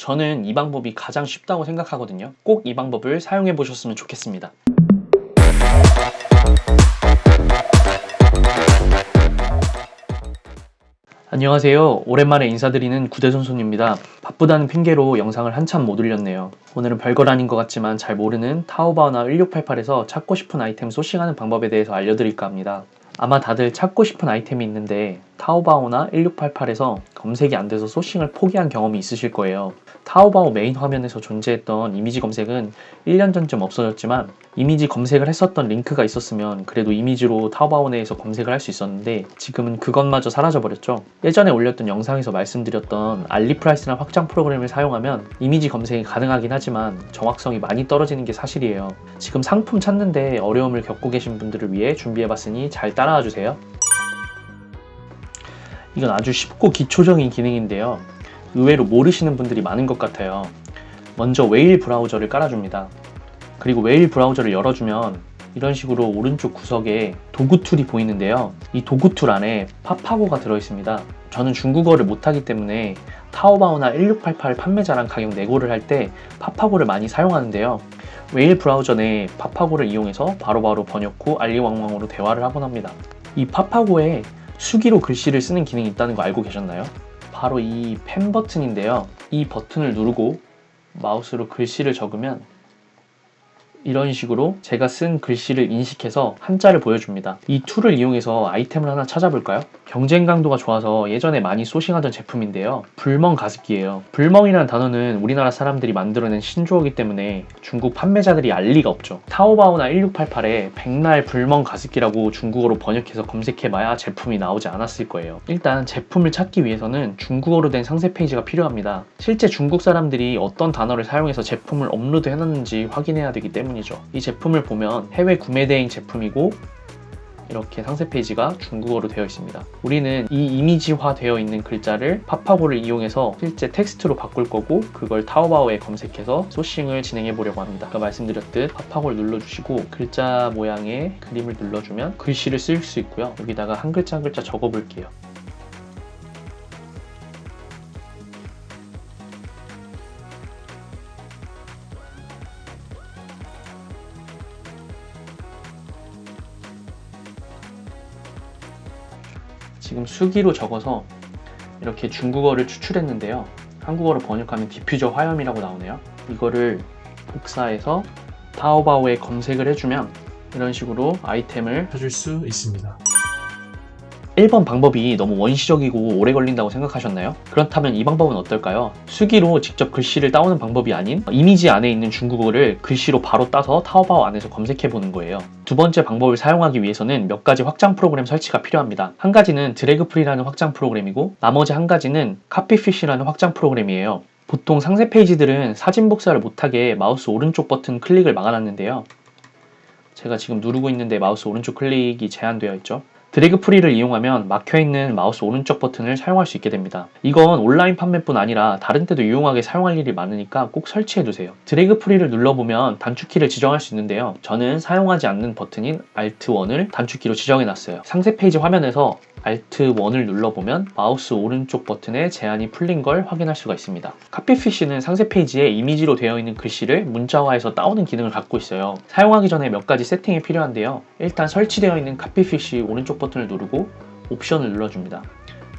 저는 이 방법이 가장 쉽다고 생각하거든요. 꼭 이 방법을 사용해 보셨으면 좋겠습니다. 안녕하세요. 오랜만에 인사드리는 구대선손입니다. 바쁘다는 핑계로 영상을 한참 못 올렸네요. 오늘은 별것 아닌 것 같지만 잘 모르는 타오바오나 1688에서 찾고 싶은 아이템 소싱하는 방법에 대해서 알려드릴까 합니다. 아마 다들 찾고 싶은 아이템이 있는데 타오바오나 1688에서 검색이 안 돼서 소싱을 포기한 경험이 있으실 거예요. 타오바오 메인 화면에서 존재했던 이미지 검색은 1년 전쯤 없어졌지만 이미지 검색을 했었던 링크가 있었으면 그래도 이미지로 타오바오 내에서 검색을 할 수 있었는데 지금은 그것마저 사라져버렸죠. 예전에 올렸던 영상에서 말씀드렸던 알리프라이스나 확장 프로그램을 사용하면 이미지 검색이 가능하긴 하지만 정확성이 많이 떨어지는 게 사실이에요. 지금 상품 찾는데 어려움을 겪고 계신 분들을 위해 준비해봤으니 잘 따라와 주세요. 이건 아주 쉽고 기초적인 기능인데요. 의외로 모르시는 분들이 많은 것 같아요. 먼저 웨일 브라우저를 깔아줍니다. 그리고 웨일 브라우저를 열어주면 이런 식으로 오른쪽 구석에 도구 툴이 보이는데요. 이 도구 툴 안에 파파고가 들어있습니다. 저는 중국어를 못하기 때문에 타오바오나 1688 판매자랑 가격 내고를 할 때 파파고를 많이 사용하는데요. 웨일 브라우저 내 파파고를 이용해서 바로바로 번역 후 알리왕왕으로 대화를 하곤 합니다. 이 파파고에 수기로 글씨를 쓰는 기능이 있다는 거 알고 계셨나요? 바로 이 펜 버튼인데요. 이 버튼을 누르고 마우스로 글씨를 적으면 이런 식으로 제가 쓴 글씨를 인식해서 한자를 보여줍니다. 이 툴을 이용해서 아이템을 하나 찾아볼까요? 경쟁 강도가 좋아서 예전에 많이 소싱하던 제품인데요. 불멍 가습기예요. 불멍이라는 단어는 우리나라 사람들이 만들어낸 신조어이기 때문에 중국 판매자들이 알 리가 없죠. 타오바오나 1688에 백날 불멍 가습기라고 중국어로 번역해서 검색해봐야 제품이 나오지 않았을 거예요. 일단 제품을 찾기 위해서는 중국어로 된 상세 페이지가 필요합니다. 실제 중국 사람들이 어떤 단어를 사용해서 제품을 업로드 해놨는지 확인해야 되기 때문 이죠. 이 제품을 보면 해외 구매 대행 제품이고 이렇게 상세 페이지가 중국어로 되어 있습니다. 우리는 이 이미지화 되어 있는 글자를 파파고를 이용해서 실제 텍스트로 바꿀 거고 그걸 타오바오에 검색해서 소싱을 진행해 보려고 합니다. 아까 말씀드렸듯 파파고를 눌러주시고 글자 모양의 그림을 눌러주면 글씨를 쓸 수 있고요. 여기다가 한 글자 한 글자 적어 볼게요. 지금 수기로 적어서 이렇게 중국어를 추출했는데요. 한국어로 번역하면 디퓨저 화염이라고 나오네요. 이거를 복사해서 타오바오에 검색을 해주면 이런 식으로 아이템을 찾을 수 있습니다. 1번 방법이 너무 원시적이고 오래 걸린다고 생각하셨나요? 그렇다면 이 방법은 어떨까요? 수기로 직접 글씨를 따오는 방법이 아닌 이미지 안에 있는 중국어를 글씨로 바로 따서 타오바오 안에서 검색해 보는 거예요. 두 번째 방법을 사용하기 위해서는 몇 가지 확장 프로그램 설치가 필요합니다. 한 가지는 드래그프리라는 확장 프로그램이고 나머지 한 가지는 카피피쉬라는 확장 프로그램이에요. 보통 상세 페이지들은 사진 복사를 못하게 마우스 오른쪽 버튼 클릭을 막아놨는데요. 제가 지금 누르고 있는데 마우스 오른쪽 클릭이 제한되어 있죠. 드래그 프리를 이용하면 막혀있는 마우스 오른쪽 버튼을 사용할 수 있게 됩니다. 이건 온라인 판매뿐 아니라 다른 때도 유용하게 사용할 일이 많으니까 꼭 설치해두세요. 드래그 프리를 눌러보면 단축키를 지정할 수 있는데요. 저는 사용하지 않는 버튼인 Alt1을 단축키로 지정해놨어요. 상세 페이지 화면에서 Alt1을 눌러보면 마우스 오른쪽 버튼에 제한이 풀린 걸 확인할 수가 있습니다. 카피피쉬는 상세 페이지에 이미지로 되어 있는 글씨를 문자화해서 따오는 기능을 갖고 있어요. 사용하기 전에 몇 가지 세팅이 필요한데요. 일단 설치되어 있는 카피피쉬 오른쪽 버튼을 누르고 옵션을 눌러줍니다.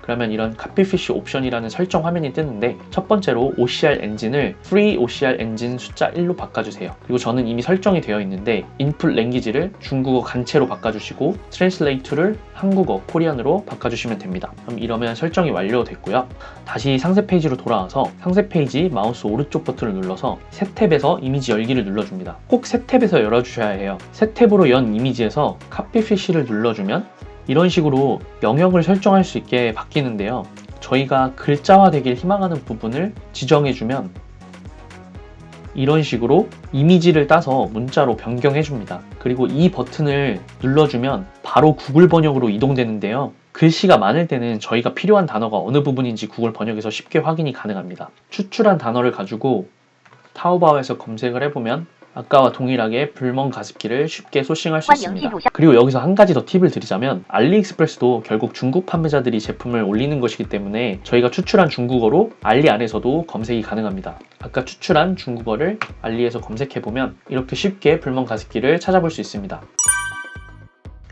그러면 이런 카피피쉬 옵션이라는 설정 화면이 뜨는데 첫 번째로 OCR 엔진을 Free OCR 엔진 숫자 1로 바꿔주세요. 그리고 저는 이미 설정이 되어 있는데 인풋 랭귀지를 중국어 간체로 바꿔주시고 트랜슬레이트를 한국어 코리안으로 바꿔주시면 됩니다. 그럼 이러면 설정이 완료됐고요. 다시 상세 페이지로 돌아와서 상세 페이지 마우스 오른쪽 버튼을 눌러서 새 탭에서 이미지 열기를 눌러줍니다. 꼭 새 탭에서 열어주셔야 해요. 새 탭으로 연 이미지에서 카피 피쉬를 눌러주면 이런 식으로 영역을 설정할 수 있게 바뀌는데요. 저희가 글자화 되길 희망하는 부분을 지정해주면 이런 식으로 이미지를 따서 문자로 변경해 줍니다. 그리고 이 버튼을 눌러주면 바로 구글 번역으로 이동되는데요. 글씨가 많을 때는 저희가 필요한 단어가 어느 부분인지 구글 번역에서 쉽게 확인이 가능합니다. 추출한 단어를 가지고 타오바오에서 검색을 해보면 아까와 동일하게 불멍 가습기를 쉽게 소싱할 수관 있습니다. 그리고 여기서 한 가지 더 팁을 드리자면 알리익스프레스도 결국 중국 판매자들이 제품을 올리는 것이기 때문에 저희가 추출한 중국어로 알리 안에서도 검색이 가능합니다. 아까 추출한 중국어를 알리에서 검색해보면 이렇게 쉽게 불멍 가습기를 찾아볼 수 있습니다.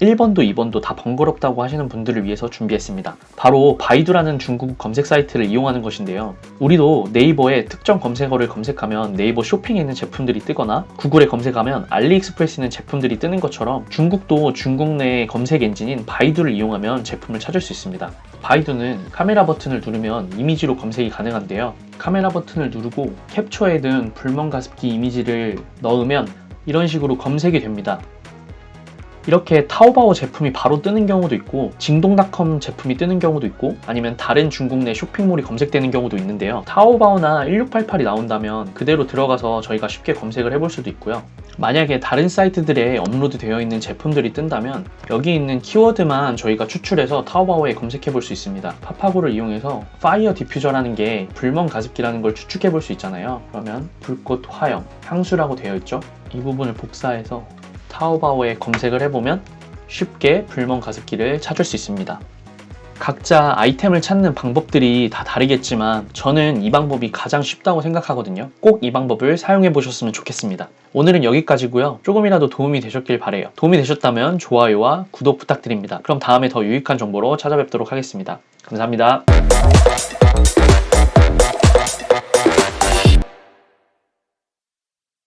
1번도 2번도 다 번거롭다고 하시는 분들을 위해서 준비했습니다. 바로 바이두라는 중국 검색 사이트를 이용하는 것인데요. 우리도 네이버에 특정 검색어를 검색하면 네이버 쇼핑에 있는 제품들이 뜨거나 구글에 검색하면 알리익스프레스 있는 제품들이 뜨는 것처럼 중국도 중국 내 검색 엔진인 바이두를 이용하면 제품을 찾을 수 있습니다. 바이두는 카메라 버튼을 누르면 이미지로 검색이 가능한데요. 카메라 버튼을 누르고 캡처에 든 불멍 가습기 이미지를 넣으면 이런 식으로 검색이 됩니다. 이렇게 타오바오 제품이 바로 뜨는 경우도 있고 징동닷컴 제품이 뜨는 경우도 있고 아니면 다른 중국 내 쇼핑몰이 검색되는 경우도 있는데요. 타오바오나 1688이 나온다면 그대로 들어가서 저희가 쉽게 검색을 해볼 수도 있고요. 만약에 다른 사이트들에 업로드 되어 있는 제품들이 뜬다면 여기 있는 키워드만 저희가 추출해서 타오바오에 검색해 볼 수 있습니다. 파파고를 이용해서 파이어 디퓨저라는 게 불멍 가습기라는 걸 추측해 볼 수 있잖아요. 그러면 불꽃 화염, 향수라고 되어 있죠. 이 부분을 복사해서 타오바오에 검색을 해보면 쉽게 불멍 가습기를 찾을 수 있습니다. 각자 아이템을 찾는 방법들이 다 다르겠지만 저는 이 방법이 가장 쉽다고 생각하거든요. 꼭 이 방법을 사용해 보셨으면 좋겠습니다. 오늘은 여기까지고요. 조금이라도 도움이 되셨길 바래요. 도움이 되셨다면 좋아요와 구독 부탁드립니다. 그럼 다음에 더 유익한 정보로 찾아뵙도록 하겠습니다. 감사합니다.